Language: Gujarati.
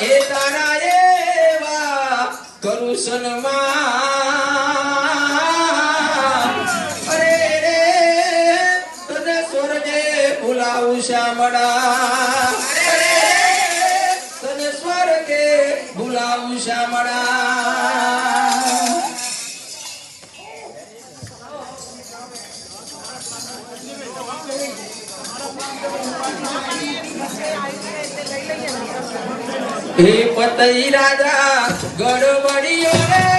એ તારા એવા કરું સન્માન અરે રે, તને સ્વર્ગે બોલાવું શામળા. તને સ્વર્ગે બોલાવું શામળા. હે પતઈ રાજા ગડબડિયો